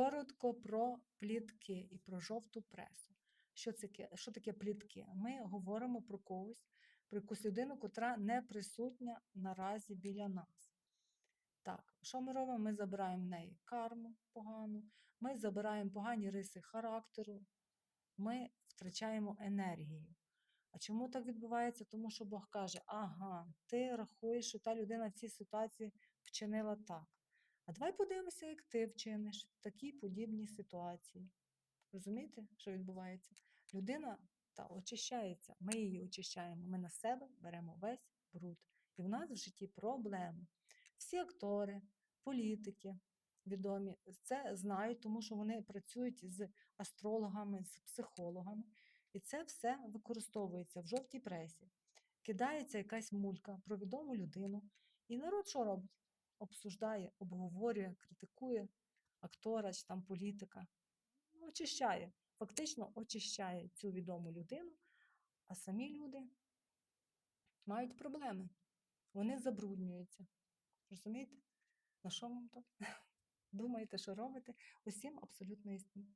Коротко про плітки і про жовту пресу. Що це що таке плітки? Ми говоримо про когось, про якусь людину, котра не присутня наразі біля нас. Так, що ми робимо? Ми забираємо в неї карму погану, ми забираємо погані риси характеру, ми втрачаємо енергію. А чому так відбувається? Тому що Бог каже: ага, ти рахуєш, що та людина в цій ситуації вчинила так. А давай подивимося, як ти вчиниш в такій подібній ситуації. Розумієте, що відбувається? Людина та очищається, ми її очищаємо, ми на себе беремо весь бруд. І в нас в житті проблеми. Всі актори, політики відомі це знають, тому що вони працюють з астрологами, з психологами. І це все використовується в жовтій пресі. Кидається якась мулька про відому людину. І народ що робить? Обсуждає, обговорює, критикує актора чи там політика. Ну, Очищає, фактично очищає цю відому людину, а самі люди мають проблеми. Вони забруднюються. Розумієте? На що вам то? Думаєте, що робите? Усім абсолютно істину.